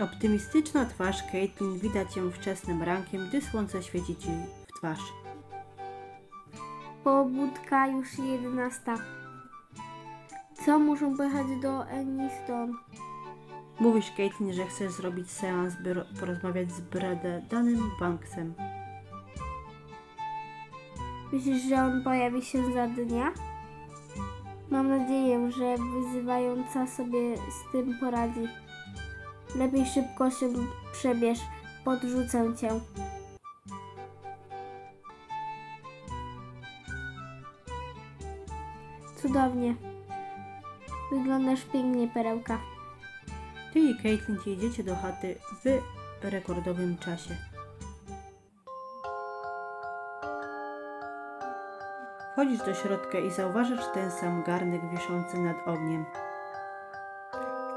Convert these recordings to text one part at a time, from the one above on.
Optymistyczna twarz Caitlin widać ją wczesnym rankiem, gdy słońce świeci ci w twarz. Pobudka już 11. Co muszą pojechać do Eniston? Mówisz Caitlin, że chcesz zrobić seans, by ro- porozmawiać z Danem Banksem. Myślisz, że on pojawi się za dnia? Mam nadzieję, że wyzywająca sobie z tym poradzi. Lepiej szybko się przebierz, podrzucę cię. Cudownie. Wyglądasz pięknie, perełka. Ty i Caitlin jedziecie do chaty w rekordowym czasie. Wchodzisz do środka i zauważasz ten sam garnek wiszący nad ogniem.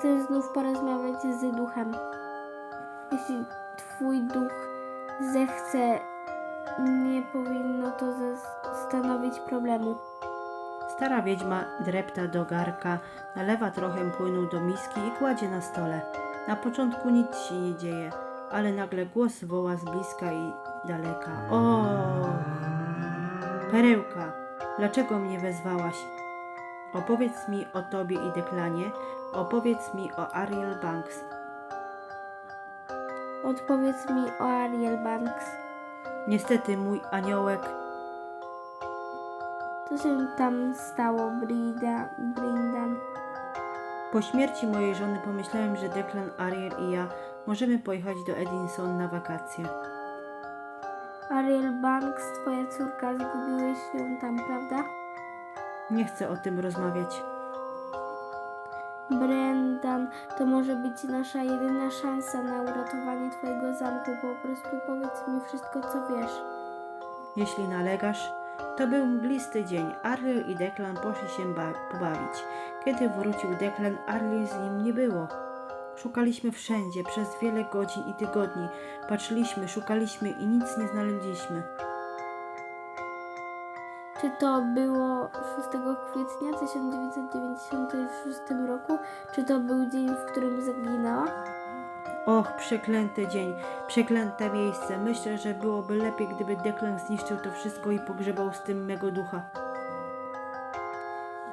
Chcę znów porozmawiać z duchem. Jeśli twój duch zechce, nie powinno to stanowić problemu. Stara wiedźma drepta do garka, nalewa trochę płynu do miski i kładzie na stole. Na początku nic się nie dzieje, ale nagle głos woła z bliska i daleka. O! Perełka, dlaczego mnie wezwałaś? Opowiedz mi o tobie i Deklanie, opowiedz mi o Ariel Banks. Odpowiedz mi o Ariel Banks. Niestety mój aniołek Co się tam stało, Brida, Brindan? Po śmierci mojej żony pomyślałem, że Declan, Ariel i ja możemy pojechać do Edinson na wakacje. Ariel Banks, twoja córka, zgubiłeś ją tam, prawda? Nie chcę o tym rozmawiać. Brendan, to może być nasza jedyna szansa na uratowanie twojego zamku. Po prostu powiedz mi wszystko, co wiesz. Jeśli nalegasz, to był mglisty dzień. Ariel i Declan poszli się ba- pobawić. Kiedy wrócił Declan, Ariel z nim nie było. Szukaliśmy wszędzie, przez wiele godzin i tygodni. Patrzyliśmy, szukaliśmy i nic nie znaleźliśmy. Czy to było 6 kwietnia 1996 roku? Czy to był dzień, w którym zaginęła? Och, przeklęty dzień, przeklęte miejsce. Myślę, że byłoby lepiej, gdyby Declan zniszczył to wszystko i pogrzebał z tym mego ducha.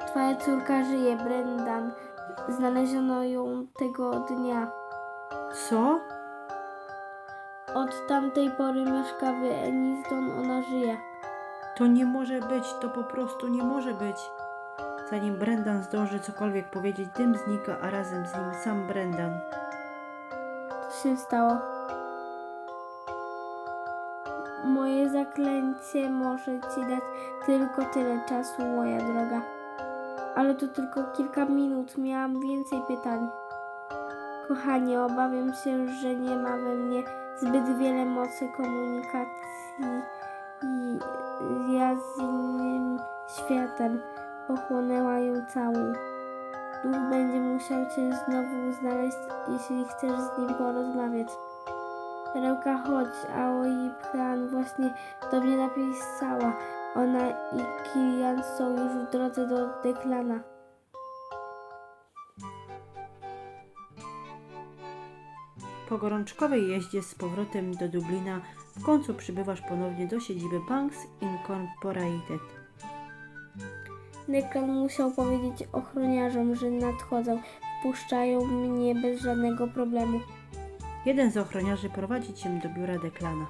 Twoja córka żyje, Brendan. Znaleziono ją tego dnia. Co? Od tamtej pory mieszka w Eniston, ona żyje. To nie może być, to po prostu nie może być. Zanim Brendan zdąży cokolwiek powiedzieć, dym znika, a razem z nim sam Brendan. Co się stało? Moje zaklęcie może ci dać tylko tyle czasu, moja droga. Ale to tylko kilka minut, miałam więcej pytań. Kochanie, obawiam się, że nie ma we mnie zbyt wiele mocy komunikacji i ja z innym światem pochłonęła ją całą. Duch będzie musiał cię znowu znaleźć, jeśli chcesz z nim porozmawiać. Perełka, chodź, Aoi Plan właśnie do mnie napisała. Ona i Kilian są już w drodze do Deklana. Po gorączkowej jeździe z powrotem do Dublina w końcu przybywasz ponownie do siedziby Banks Incorporated. Deklan musiał powiedzieć ochroniarzom, że nadchodzą. Wpuszczają mnie bez żadnego problemu. Jeden z ochroniarzy prowadzi cię do biura Declana.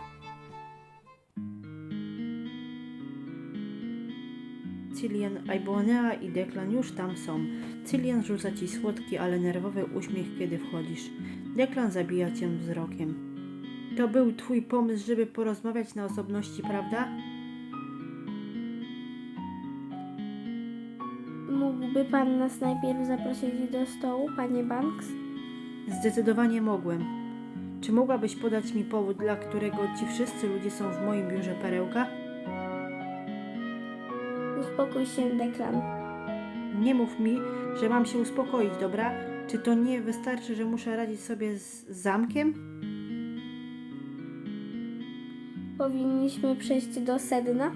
Cillian, Ibonea i Declan już tam są. Cillian rzuca ci słodki, ale nerwowy uśmiech, kiedy wchodzisz. Declan zabija cię wzrokiem. To był twój pomysł, żeby porozmawiać na osobności, prawda? Mógłby pan nas najpierw zaprosić do stołu, panie Banks? Zdecydowanie mogłem. Czy mogłabyś podać mi powód, dla którego ci wszyscy ludzie są w moim biurze perełka? Uspokój się, Deklan. Nie mów mi, że mam się uspokoić, dobra? Czy to nie wystarczy, że muszę radzić sobie z zamkiem? Powinniśmy przejść do sedna.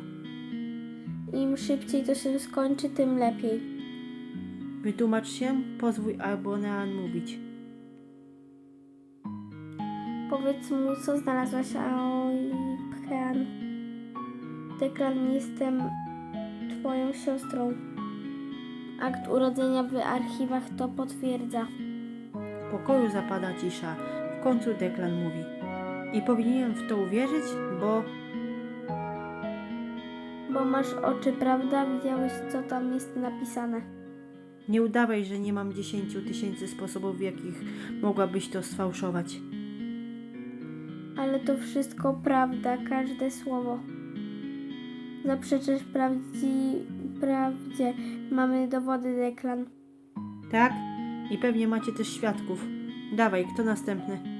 Im szybciej to się skończy, tym lepiej. Wytłumacz się, pozwól Albonean mówić. Powiedz mu, co znalazłaś, oj, Pchean. Deklan, jestem twoją siostrą. Akt urodzenia w archiwach to potwierdza. W pokoju zapada cisza. W końcu Deklan mówi. I powinienem w to uwierzyć, bo Bo masz oczy, prawda? Widziałeś, co tam jest napisane. nie udawaj, że nie mam 10 tysięcy sposobów, w jakich mogłabyś to sfałszować. Ale to wszystko prawda, każde słowo. Zaprzeczysz prawdzi... prawdzie. Mamy dowody, Deklan. Tak? I pewnie macie też świadków. Dawaj, kto następny?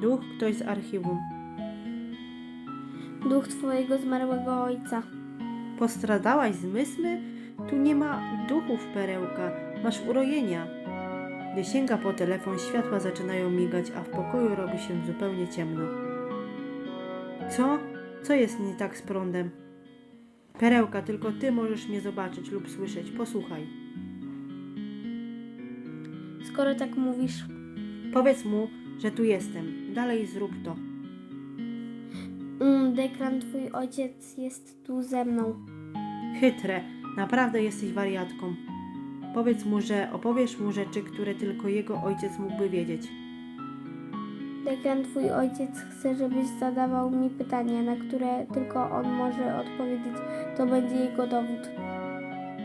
Duch, ktoś z archiwum. Duch twojego zmarłego ojca. Postradałaś zmysły? Tu nie ma duchów, perełka. Masz urojenia. Gdy sięga po telefon, światła zaczynają migać, a w pokoju robi się zupełnie ciemno. Co? Co jest nie tak z prądem? Perełka, tylko ty możesz mnie zobaczyć lub słyszeć. Posłuchaj. Skoro tak mówisz, Powiedz mu, że tu jestem. Dalej zrób to. mm, Deklan, twój ojciec jest tu ze mną. Chytre, naprawdę jesteś wariatką. Powiedz mu, że opowiesz mu rzeczy, które tylko jego ojciec mógłby wiedzieć. Deklan, twój ojciec chce, żebyś zadawał mi pytania, na które tylko on może odpowiedzieć. To będzie jego dowód.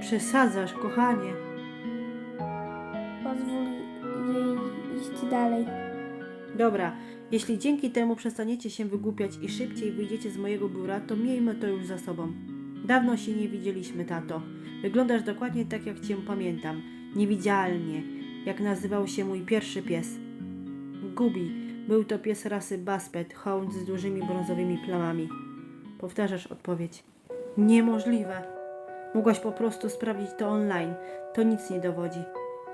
Przesadzasz, kochanie. Pozwól jej iść dalej. Dobra, jeśli dzięki temu przestaniecie się wygłupiać i szybciej wyjdziecie z mojego biura, to miejmy to już za sobą. Dawno się nie widzieliśmy, tato. Wyglądasz dokładnie tak, jak cię pamiętam. Niewidzialnie, jak nazywał się mój pierwszy pies. Gubi. Był to pies rasy Baspet, hound z dużymi brązowymi plamami. Powtarzasz odpowiedź. Niemożliwe. Mogłaś po prostu sprawdzić to online. To nic nie dowodzi.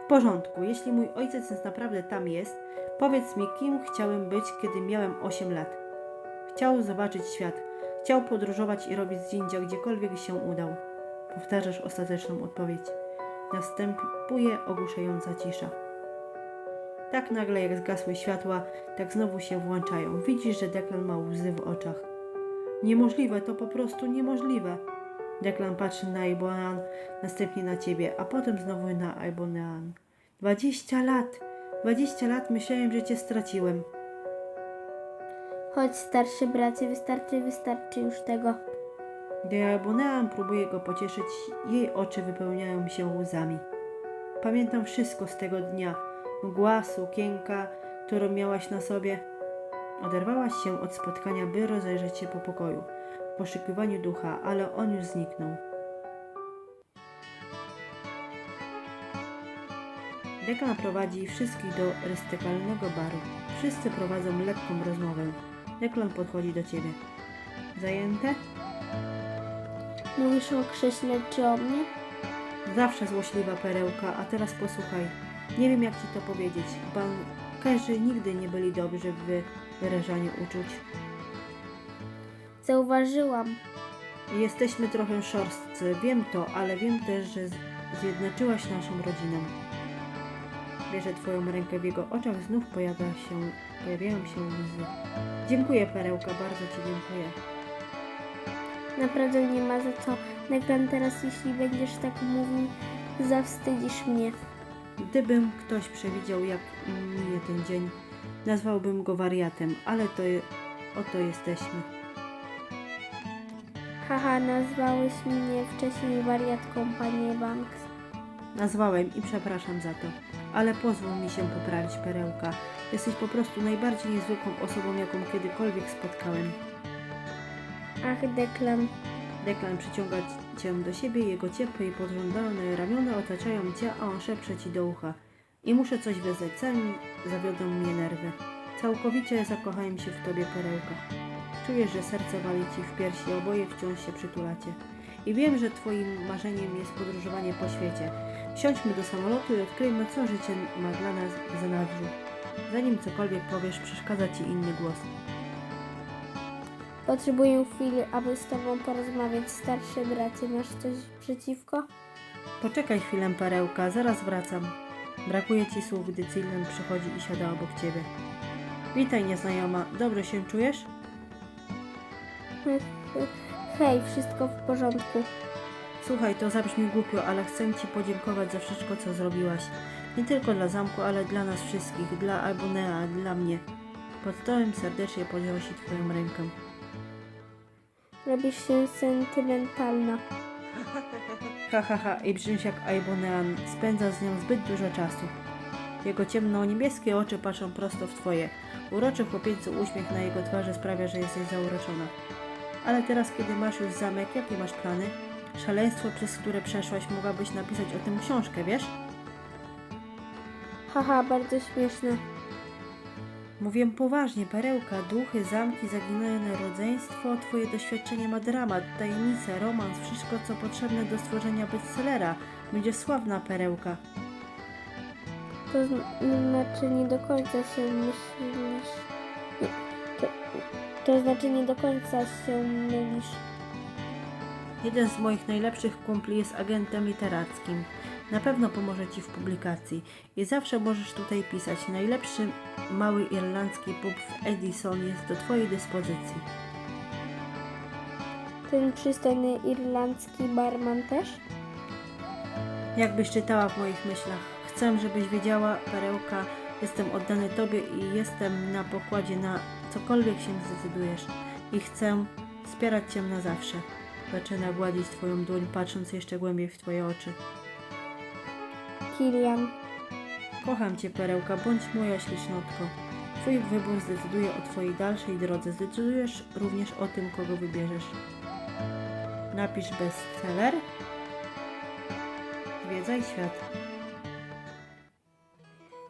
W porządku, jeśli mój ojciec naprawdę tam jest, Powiedz mi, kim chciałem być, kiedy miałem 8 lat. Chciał zobaczyć świat. Chciał podróżować i robić zdjęcia gdziekolwiek się udał. Powtarzasz ostateczną odpowiedź. Następuje ogłuszająca cisza. Tak nagle jak zgasły światła, tak znowu się włączają. Widzisz, że Deklan ma łzy w oczach. Niemożliwe, to po prostu niemożliwe. Deklan patrzy na Ibonean, następnie na ciebie, a potem znowu na Ibonean. Dwadzieścia lat! Dwadzieścia lat myślałem, że cię straciłem. Chodź, starszy bracie, wystarczy, wystarczy już tego. Gdy Abonean próbuje go pocieszyć, jej oczy wypełniają się łzami. Pamiętam wszystko z tego dnia. Mgła, sukienka, którą miałaś na sobie. Oderwałaś się od spotkania, by rozejrzeć się po pokoju, w poszukiwaniu ducha, ale on już zniknął. Dekan prowadzi wszystkich do rystykalnego baru. Wszyscy prowadzą lekką rozmowę. Deklan podchodzi do ciebie. Zajęte? Mówisz o krześle czy o mnie? Zawsze złośliwa perełka, a teraz posłuchaj. Nie wiem jak ci to powiedzieć. Bankerzy nigdy nie byli dobrzy w wyrażaniu uczuć. Zauważyłam. Jesteśmy trochę szorstcy, wiem to, ale wiem też, że zjednoczyłaś naszą rodzinę. Bierze twoją rękę w jego oczach, znów pojawia się, pojawiają się łzy. Dziękuję perełka, bardzo ci dziękuję. Naprawdę nie ma za co. Deklan, teraz jeśli będziesz tak mówił, zawstydzisz mnie. Gdybym ktoś przewidział, jak minie ten dzień, nazwałbym go wariatem, ale to oto jesteśmy. Haha, nazwałeś mnie wcześniej wariatką, panie Banks. Nazwałem i przepraszam za to, ale pozwól mi się poprawić, perełka. Jesteś po prostu najbardziej niezwykłą osobą, jaką kiedykolwiek spotkałem. Ach, Deklan. Deklan przyciąga cię do siebie, jego ciepłe i podżądane ramiona otaczają cię, a on szepcze ci do ucha. I muszę coś wyznać, całym zawiodą mnie nerwy. Całkowicie zakochałem się w tobie, perełka. Czujesz, że serce wali ci w piersi, oboje wciąż się przytulacie. I wiem, że twoim marzeniem jest podróżowanie po świecie. Wsiądźmy do samolotu i odkryjmy, co życie ma dla nas w zanadrzu. Zanim cokolwiek powiesz, przeszkadza ci inny głos. Potrzebuję chwili, aby z tobą porozmawiać, starszy bracie. Masz coś przeciwko? Poczekaj chwilę, perełka, zaraz wracam. Brakuje ci słów, gdy Cillian przychodzi i siada obok ciebie. Witaj, nieznajoma. Dobrze się czujesz? Hej, wszystko w porządku. Słuchaj, to zabrzmi głupio, ale chcę Ci podziękować za wszystko, co zrobiłaś. Nie tylko dla zamku, ale dla nas wszystkich, dla Albonea, dla mnie. Pod stołem serdecznie podnosi Twoją rękę. Robisz się sentymentalna. Ha, ha, ha, i brzmisz jak Albonean. Spędza z nią zbyt dużo czasu. Jego ciemno-niebieskie oczy patrzą prosto w Twoje. Uroczy chłopieńczy uśmiech na jego twarzy sprawia, że jesteś zauroczona. Ale teraz, kiedy masz już zamek, jakie masz plany? Szaleństwo, przez które przeszłaś, mogłabyś napisać o tym książkę, wiesz? Haha, bardzo śmieszne. Mówię poważnie, perełka, duchy, zamki, zaginane rodzeństwo, twoje doświadczenie ma dramat, tajemnice, romans, wszystko co potrzebne do stworzenia bestsellera. Będzie sławna perełka. To zn- znaczy nie do końca się myślisz. To, to znaczy nie do końca się mylisz. Jeden z moich najlepszych kumpli jest agentem literackim. Na pewno pomoże Ci w publikacji i zawsze możesz tutaj pisać. Najlepszy mały irlandzki pub w Edison jest do Twojej dyspozycji. Ten przystojny irlandzki barman też? Jakbyś czytała w moich myślach. Chcę, żebyś wiedziała, perełka, jestem oddany Tobie i jestem na pokładzie na cokolwiek się zdecydujesz. I chcę wspierać Cię na zawsze. Zaczyna gładzić Twoją dłoń, patrząc jeszcze głębiej w Twoje oczy. Kilian. Kocham Cię, perełka, bądź moja ślicznotko. Twój wybór zdecyduje o Twojej dalszej drodze. Zdecydujesz również o tym, kogo wybierzesz. Napisz bestseller. Zwiedzaj świat.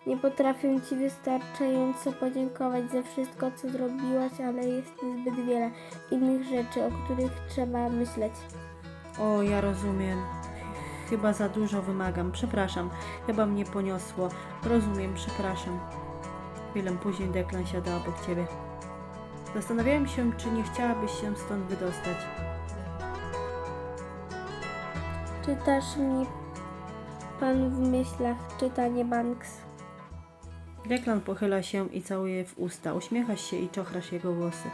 Nie potrafię Ci wystarczająco podziękować za wszystko, co zrobiłaś, ale jest zbyt wiele innych rzeczy, o których trzeba myśleć. O, ja rozumiem. Chyba za dużo wymagam. Przepraszam. Chyba mnie poniosło. Rozumiem, przepraszam. Chwilę później Deklan siada obok ciebie. Zastanawiałem się, czy nie chciałabyś się stąd wydostać. Czytasz mi Pan w myślach, czytanie Banks. Deklan pochyla się i całuje w usta. Uśmiechasz się i czochrasz jego włosy.